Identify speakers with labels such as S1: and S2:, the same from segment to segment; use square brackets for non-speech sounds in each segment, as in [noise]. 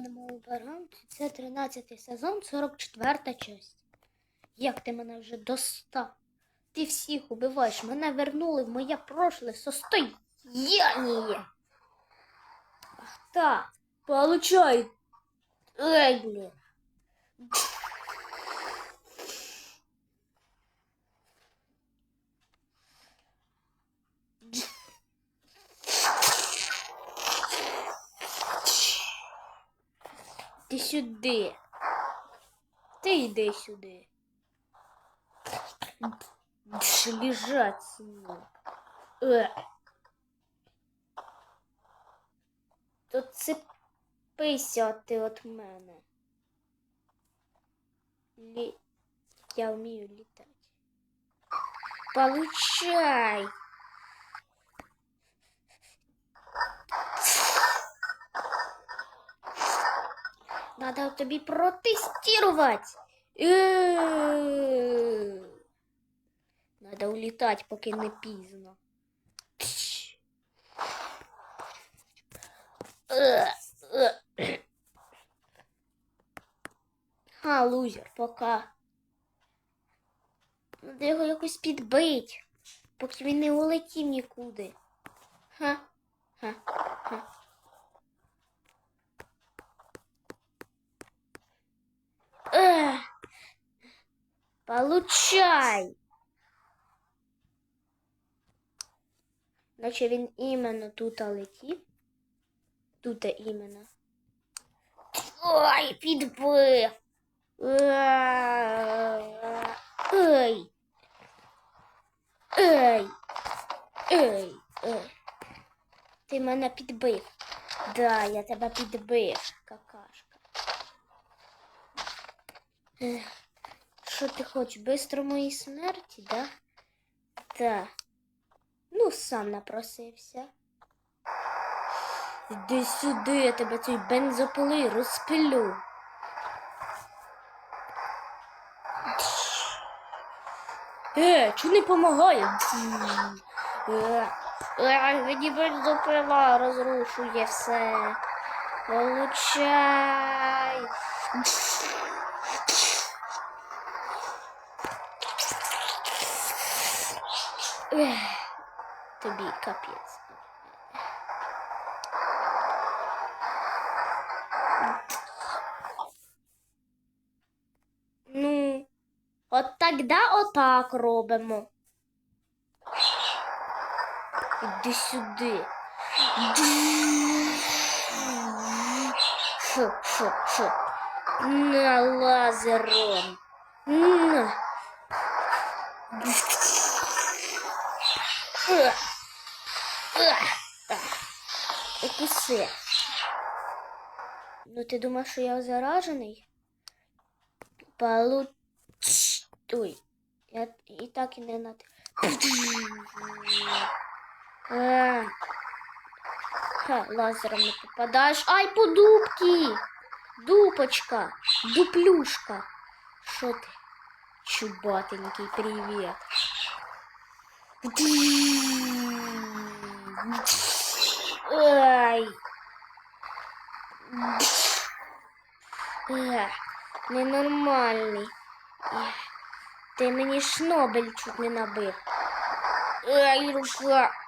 S1: даному варіанті Це 13 сезон, 44 часть. Як ти мене вже достав? Ти всіх убиваєш. Мене вернули в моє прошле состояние. Так, получай. Эй, блин. Ти сюди. Ти йди сюди. Дш, Лежать сину. Е. То цепися ти от мене. Лі... Я вмію літати. Получай! Надо тобі протестувати. Е. Надо улітати, поки не пізно. А, лузер, пока. Надо його якось підбить, поки він не улетів нікуди. Ха, ха, ха. Ех. Получай. Наче він іменно тут летів. Тут іменно. Ой, підбив. Ей. Ей. Ей. Ей. Ти мене підбив. Да, я тебе підбив, какашка. Ех, Що ти хочеш? Бистро моїй смерті, да? Да. Ну, сам напросився. Іди сюди, я тебе цей бензопили розпилю. Е, чого не помагає? Е, е, мені бензопила розрушує все. Получай. [sighs] Тобі капець. Ну, от тогда отак робимо. Іди сюди. Фу, фу, фу. На лазером. На. Так. Укуси. Ну, ти думаєш, що я заражений? Получ... Ой. Я і так і не над... А. Ха, лазером не попадаєш. Ай, по дубки! Дупочка, дуплюшка. Що ти? Чубатенький, привіт. Ай. Ех, Ненормальний. Ех, Ти мені шнобель чуть не набив. Ай, рука.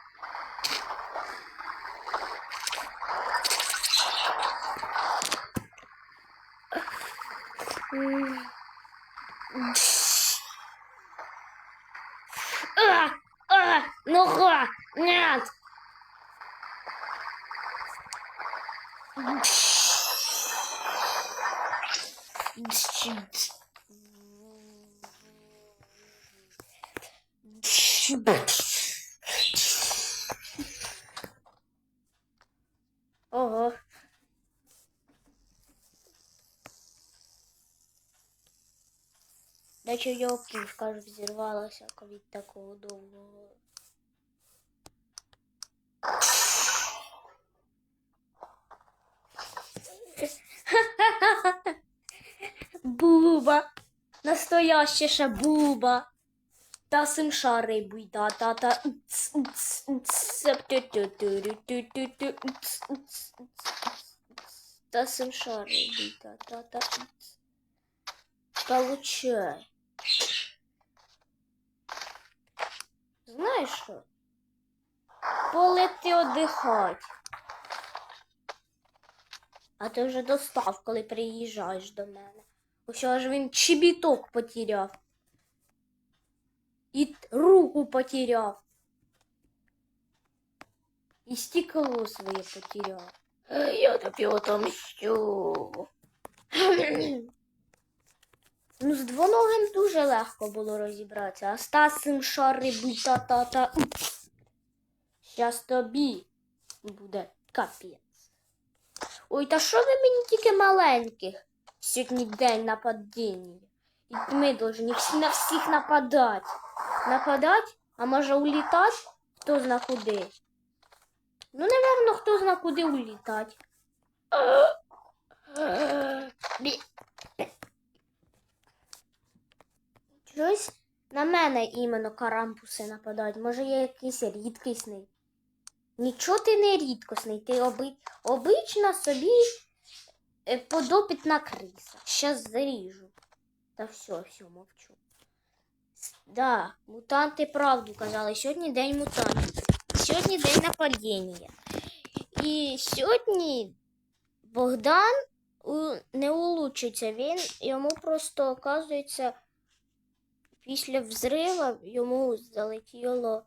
S1: Ого. Наче його пушка ж взірвалася від такого довгого. Буба. Настоящіша буба. Та симшарий буйда, та та. Стасом шар убита. Та-та. Получай. Знаєш що? Полети одихать. А ти вже достав, коли приїжджаєш до мене. Ось аж він чобіток потеряв. І руку потеряв. І стекло своє потеряв. Я тобі отомщу. [clears throat] Ну, з двоногим дуже легко було розібратися, а з тасим шариби та-та-та. Щас тобі буде капець. Ой, та що ви мені тільки маленьких? Сьогодні день нападіння. І ми повинні всі на всіх нападати. Нападати? А може улітати? Хто зна куди? Ну, напевно, хто зна куди улітати. Щось на мене іменно карампуси нападають. Може, я якийсь рідкісний. Нічого ти не рідкісний, ти оби... обична собі е, подопитна криса. Щас заріжу. Та все, все, мовчу. Да, мутанти правду казали. Сьогодні день мутантів. Сьогодні день нападіння. І сьогодні Богдан не улучшиться. Він йому просто оказується після взрива йому залетіло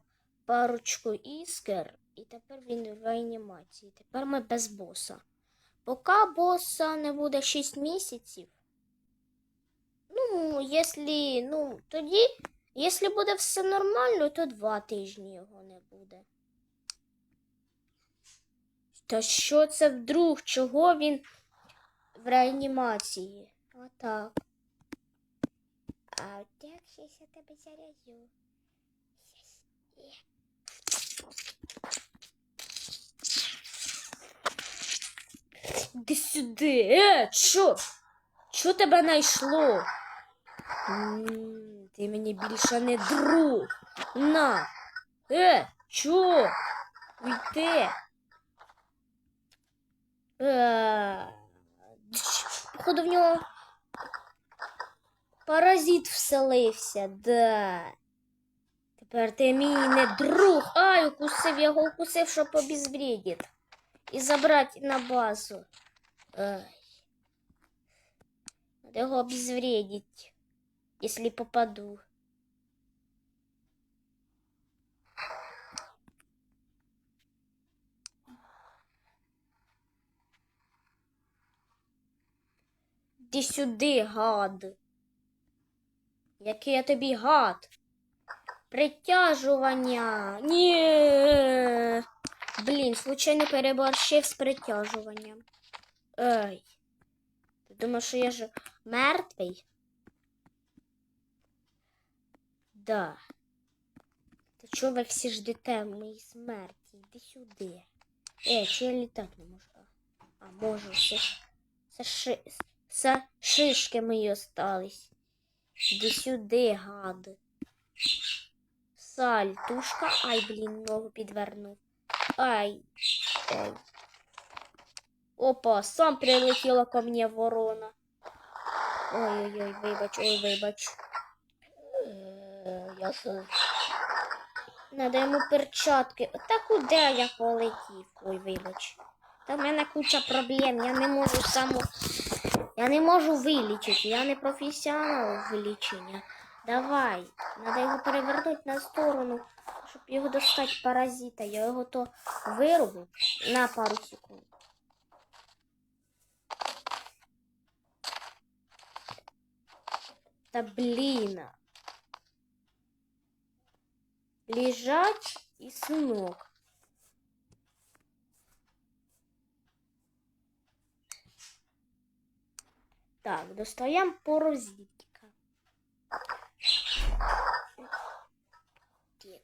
S1: парочку іскер, і тепер він в реанімації. Тепер ми без боса. Поки боса не буде 6 місяців. Ну, якщо, ну, тоді, якщо буде все нормально, то 2 тижні його не буде. Та що це вдруг? Чого він в реанімації? Отак. А так, щас я тебе заряджу. Іди сюди. Е, що? Що тебе знайшло? Ти мені більше не друг. На. Е, чо? Уйди. Е, Походу в нього Паразит вселився, да. Тепер ти мій не друг. Ай, укусив, його укусив, щоб обезвредить. І забрати на базу. Ай. Надо його обезвредить, если попаду. Іди сюди, гад. Який я тобі гад? Притяжування. Ні. Блін, случайно переборщив з притяжуванням. Ей. Ти думаєш, що я ж мертвий? Да. Та чого ви всі ждете моїй смерті? Іди сюди. Е, чи я літати не можу? А, А можу. Це, це, ши, це шишки мої остались. Іди сюди, гад. Сальтушка. Ай, блін, ногу підвернув. Ай. Ай. Опа, сам прилетіла ко мне ворона. Ой-ой-ой, вибач, ой, вибач. Я с- Надо йому перчатки. Та куди я полетів? Ой, вибач. Та в мене куча проблем. Я не можу саму. Я не можу вилічити. Я не професіонал в виліченні. Давай. Надо його перевернути на сторону, щоб його достати паразита. Я його то вирубу на пару секунд. Та блін. Лежать і синок. Так, достаємо порозітка. Так.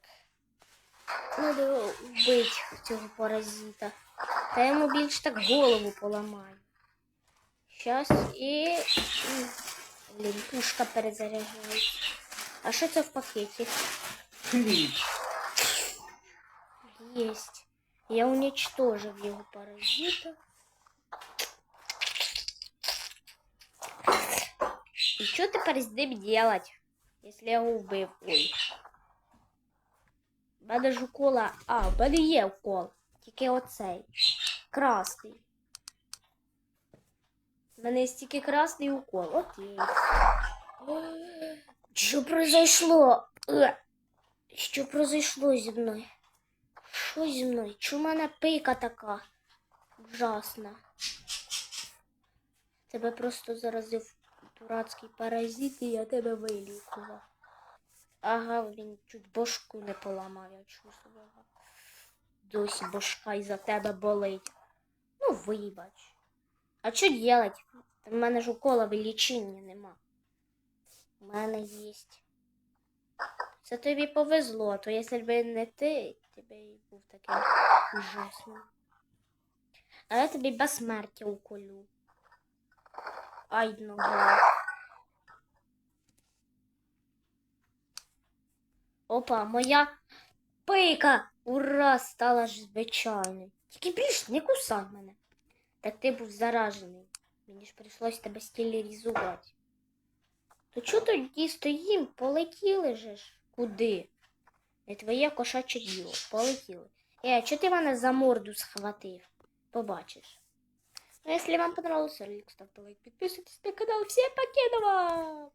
S1: Надо вбити цього паразита. Та йому більше так голову поламаю. Щас і. м, Блін, пушка перезаряджається. А що це в пакеті?
S2: Ключ.
S1: Есть. Я уничтожил его паразита. И что ты паразит делать, если я убив? Ой. Мене ж укола, а, в мене є укол. Тільки оцей. красный. У меня есть тільки красний укол. Окей. Що произошло? Э. Що произошло зі мною? Що зі мною? Чому в мене пика така ужасна? Тебе просто заразив дурацький паразит, і я тебе вилікував. Ага, він чуть бошку не поламав, я чувствувала. Досі бошка із-за тебе болить. Ну, вибач. А що делать? В мене ж укола лічення нема. У мене є. Це тобі повезло, то якщо б не ти, тебе і був такий ужасний. А я тобі безсмертя уколю. Ай, нога. Опа, моя пика! Ура! Стала ж звичайною. Тільки більш не кусай мене. Так ти був заражений. Мені ж прийшлось тебе стілерізувати. То чого тоді стоїм? Полетіли же ж. Куди? Не твоє кошаче діло. Полетіли. Е, чого ти мене за морду схватив? Побачиш. Ну, якщо вам понравился ролик, ставте лайк, підписуйтесь на канал. Всем покедова!